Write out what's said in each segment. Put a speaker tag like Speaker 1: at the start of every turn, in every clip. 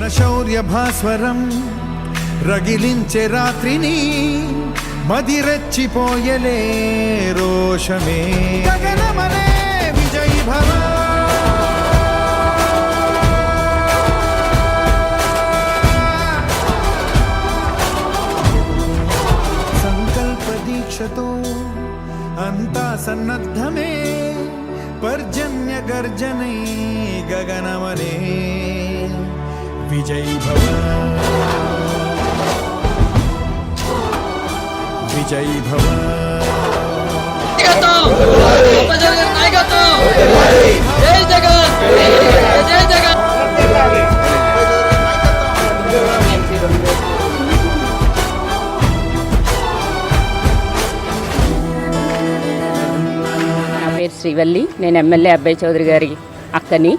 Speaker 1: మన శౌర్య భాస్వరం రగిలించే రాత్రిని మదిరెచ్చిపోయలే రోషమే. గగనమనే విజయ్ భవ. సంకల్ప దీక్షతో అంతా సన్నద్ధమే. పర్జన్య గర్జనై గగనమనే.
Speaker 2: జై జగన్ జై జగన్
Speaker 3: నా పేరు శ్రీవల్లి. నేను ఎమ్మెల్యే అబ్బాయి చౌదరి గారి అక్కని.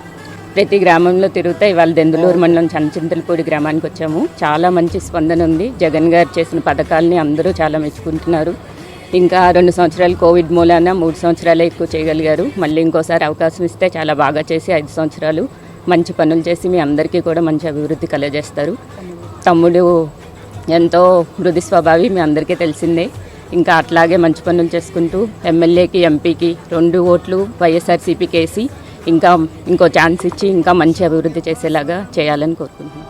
Speaker 3: ప్రతి గ్రామంలో తిరుగుతా ఇవాళ దెందులూరు మండలం చనచింతలపూడి గ్రామానికి వచ్చాము. చాలా మంచి స్పందన ఉంది. జగన్ గారు చేసిన పథకాలని అందరూ చాలా మెచ్చుకుంటున్నారు. ఇంకా రెండు సంవత్సరాలు కోవిడ్ మూలాన మూడు సంవత్సరాలే ఎక్కువ చేయగలిగారు. మళ్ళీ ఇంకోసారి అవకాశం ఇస్తే చాలా బాగా చేసి ఐదు సంవత్సరాలు మంచి పనులు చేసి మీ అందరికీ కూడా మంచి అభివృద్ధి కలగజేస్తారు. తమ్ముడు ఎంతో మృదు స్వభావి మీ అందరికీ తెలిసిందే. ఇంకా అట్లాగే మంచి పనులు చేసుకుంటూ ఎమ్మెల్యేకి ఎంపీకి రెండు ఓట్లు వైఎస్ఆర్సీపీకి వేసి ఇంకా ఇంకో ఛాన్స్ ఇచ్చి ఇంకా మంచి అభివృద్ధి చేసేలాగా చేయాలని కోరుకుంటున్నాను.